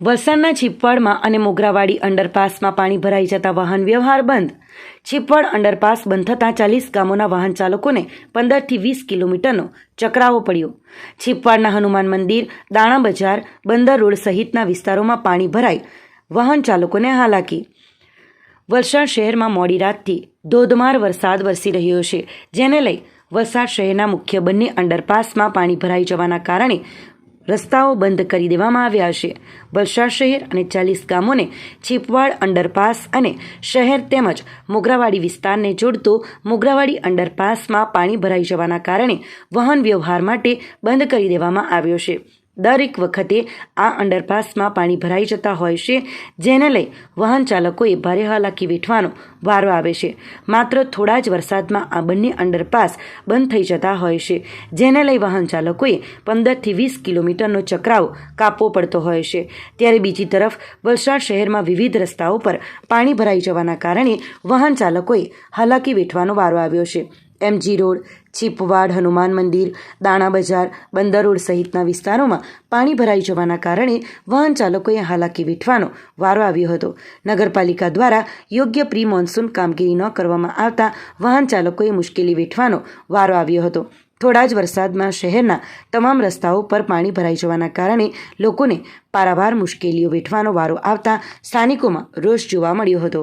વલસાડના છીપવાડમાં અને મોગરાવાડી અંડરપાસમાં પાણી ભરાઈ જતા વાહન વ્યવહાર બંધ. છીપવાડ અંડરપાસ બંધ થતાં ચાલીસ ગામોના વાહન ચાલકોને પંદરથી વીસ કિલોમીટરનો ચકરાવો પડ્યો. છીપવાડના હનુમાન મંદિર, દાણા બજાર, બંદર રોડ સહિતના વિસ્તારોમાં પાણી ભરાઈ વાહન ચાલકોને હાલાકી. વલસાડ શહેરમાં મોડી રાતથી ધોધમાર વરસાદ વરસી રહ્યો છે, જેને લઈ વલસાડ શહેરના મુખ્ય બંને અંડરપાસમાં પાણી ભરાઈ જવાના કારણે રસ્તાઓ બંધ કરી દેવામાં આવ્યા છે. વલસાડ શહેર અને ચાલીસ ગામોને છીપવાડ અંડરપાસ અને શહેર તેમજ મોગરાવાડી વિસ્તારને જોડતો મોગરાવાડી અંડરપાસમાં પાણી ભરાઈ જવાના કારણે વાહન વ્યવહાર માટે બંધ કરી દેવામાં આવ્યો છે. દરેક વખતે આ અંડરપાસમાં પાણી ભરાઈ જતા હોય છે, જેને લઈ વાહન ચાલકોએ ભારે હાલાકી વેઠવાનો વારો આવે છે. માત્ર થોડા જ વરસાદમાં આ બંને અંડરપાસ બંધ થઈ જતા હોય છે, જેને લઈ વાહન ચાલકોએ પંદરથી વીસ કિલોમીટરનો ચક્રાવ કાપવો પડતો હોય છે. ત્યારે બીજી તરફ વલસાડ શહેરમાં વિવિધ રસ્તાઓ પર પાણી ભરાઈ જવાના કારણે વાહન ચાલકોએ હાલાકી વેઠવાનો વારો આવ્યો છે. એમજી રોડ, ચીપવાડ, હનુમાન મંદિર, દાણા બજાર, બંદર રોડ સહિતના વિસ્તારોમાં પાણી ભરાઈ જવાના કારણે વાહન ચાલકોએ હાલાકી વેઠવાનો વારો આવ્યો હતો. નગરપાલિકા દ્વારા યોગ્ય પ્રી મોન્સૂન કામગીરી ન કરવામાં આવતા વાહન ચાલકોએ મુશ્કેલી વેઠવાનો વારો આવ્યો હતો. થોડા જ વરસાદમાં શહેરના તમામ રસ્તાઓ પર પાણી ભરાઈ જવાના કારણે લોકોને પારાવાર મુશ્કેલીઓ વેઠવાનો વારો આવતા સ્થાનિકોમાં રોષ જોવા મળ્યો હતો.